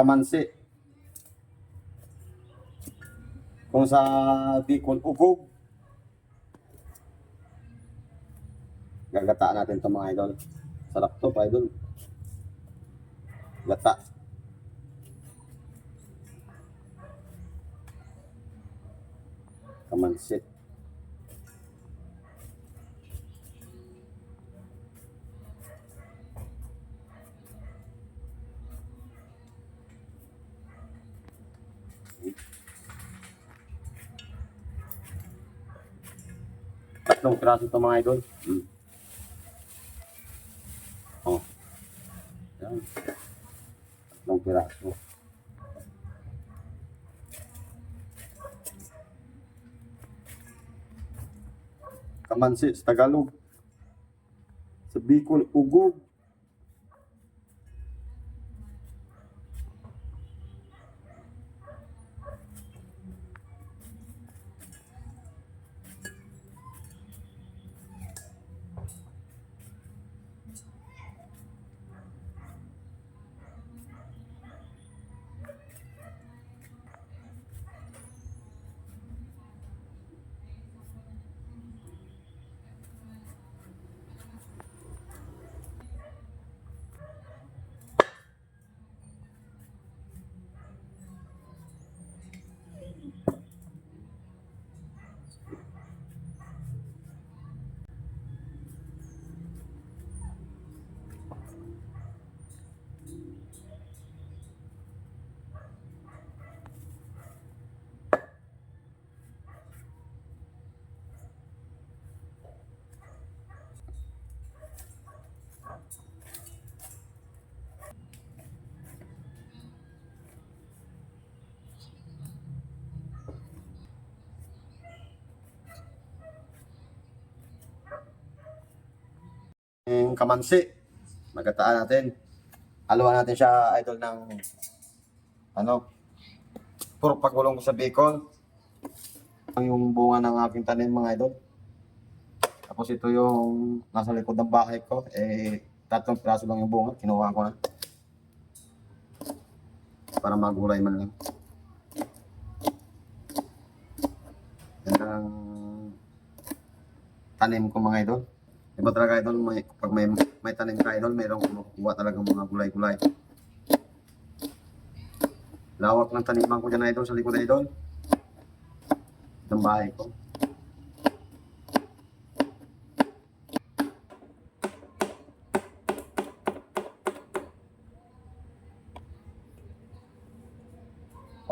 kamansi. Kung sa Bicol, ugog. Gagataan natin ito mga idol. Sarap to, pa idol. Gata. Kamansi. Tatlong piraso ito mga idol. Hmm. Oh. Yan. Tatlong piraso. Kamansi sa Tagalog. Sa Bicol, ugog. Yung kamansi. Magataan natin. Haluan natin siya, idol, ng ano, puro pagulong ko sa bacon. Ang yung bunga ng aking tanim, mga idol. Tapos ito yung nasa likod ng bahay ko. Eh, tatlong piraso lang yung bunga. Kinuha ko na. Para magulay man lang. Yan ang tanim ko mga idol. Iba talaga idol, may, pag may, may tanim ka idol, mayroong kumukuha talaga mga gulay-gulay. Lawak ng taniman ko dyan idol sa likod idol. Ng bahay ko.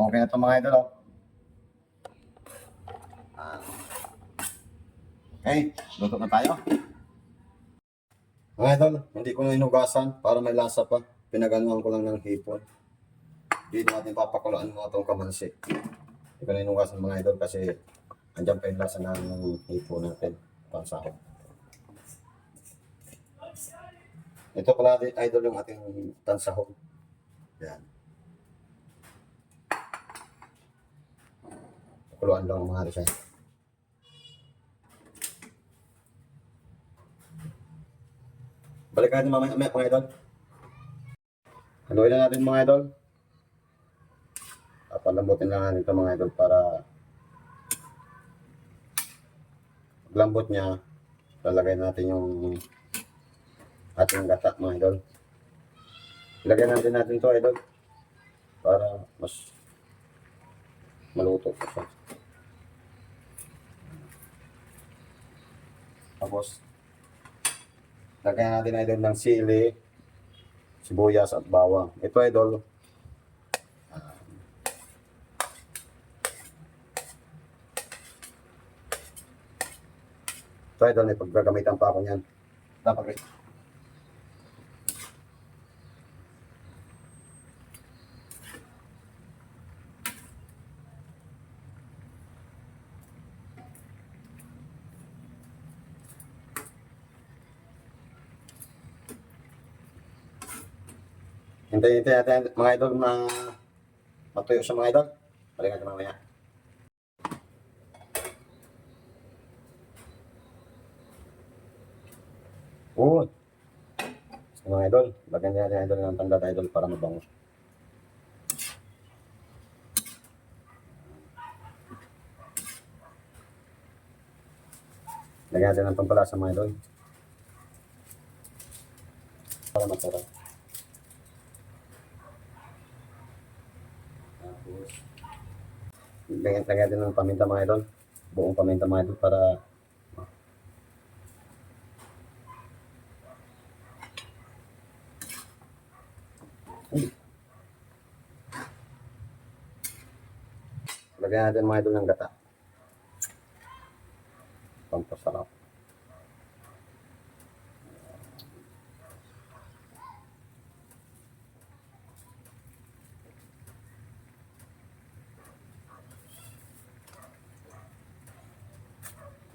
Okay na ito mga idol. Oh. Ah. Okay, luto na tayo. Mga idol, hindi ko na inugasan para may lasa pa. Pinaganuhan ko lang ng hipon. Hindi natin papakulaan mo itong kamansi. Hindi ko na inugasan mga idol kasi andyan pa yung lasa ng hipon natin. Pansahog. Ito pala idol yung ating tansahog. Yan. Pakuluan lang mga siya. Balik natin mamaya, mga idol. Haluin na natin mga idol. Papalambutin lang natin ito mga idol para paglambot niya, lalagay natin yung ating gata mga idol. Ilagay natin natin ito idol para mas maluto. Tapos, lagyan natin idol ng sili, sibuyas at bawang. Ito idol, ito idol, may paggagamitan pa ako niyan. Dapat Hintay, hintay natin mga idol na matuyo sa mga idol. Balik natin mamaya. Oo. Sa mga idol, bagyan din natin idol ng tanda idol para mabango. Lagyan natin ng pampalasa mga idol. Para masarap. Lagyan, lagyan natin ng paminta mga idol. Buong paminta mga idol para Lagyan natin mga idol ng gata.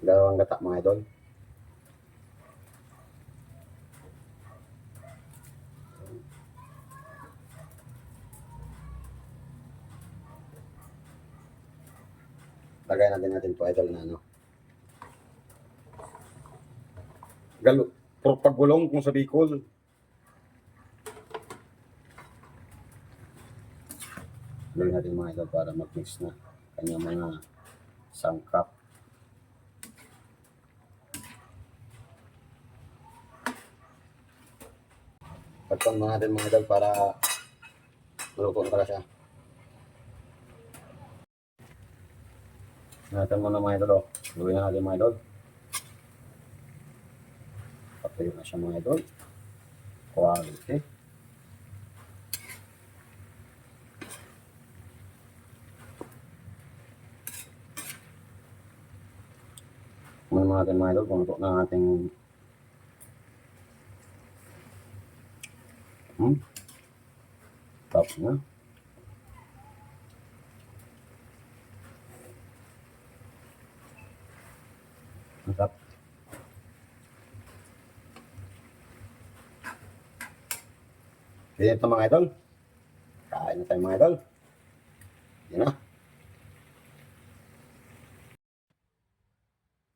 Dalawang gata mga idol. Lagay natin natin po idol na ano. Galo, pagulong kung sa Bicol. Gawin natin mga idol para mag-mix na kanyang mga sangkap. Pagpang mga natin mga idol para maluto na pala siya. Natin muna mga idol. Oh. Gawin na natin mga idol. Patayo na siya mga idol. Quality. Muna mga natin mga idol ito na ating Hmm? Top na. Masarap. Ganyan ito mga idol. Kain na tayo mga idol. Yan na.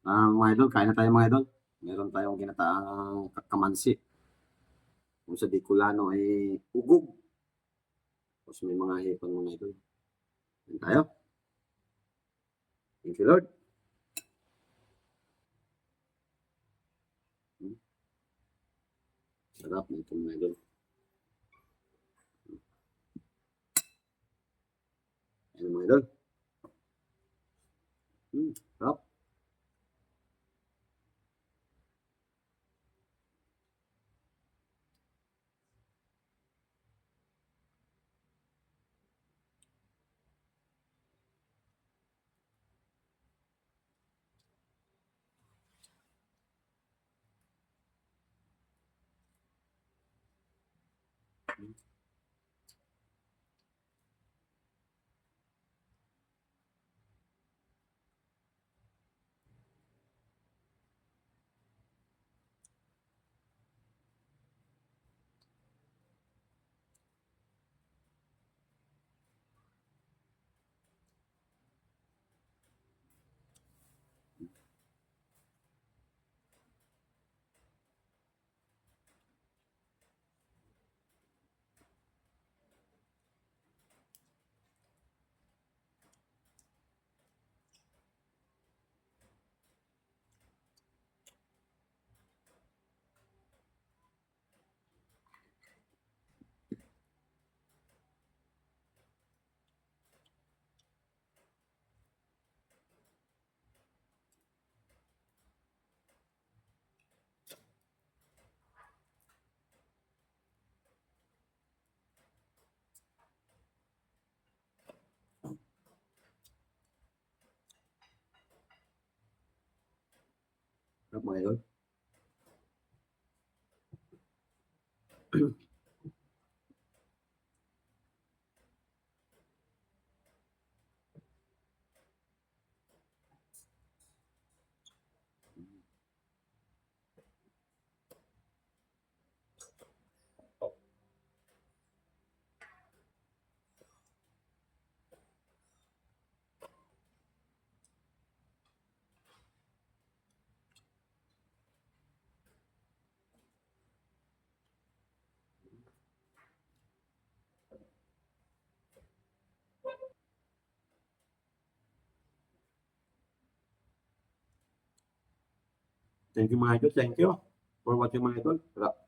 Ah, mga idol, kain na tayo mga idol. Meron tayong ginataang kakamansi. Kung sa Bicolano ay ugog. Tapos may mga hipon mga idol. Yan tayo. Thank you Lord. Sarap nito mga idol. Ayan mga idol. Hmm, sarap. Sarap mga idol. Thank you mga idol. Thank you for watching mga idol.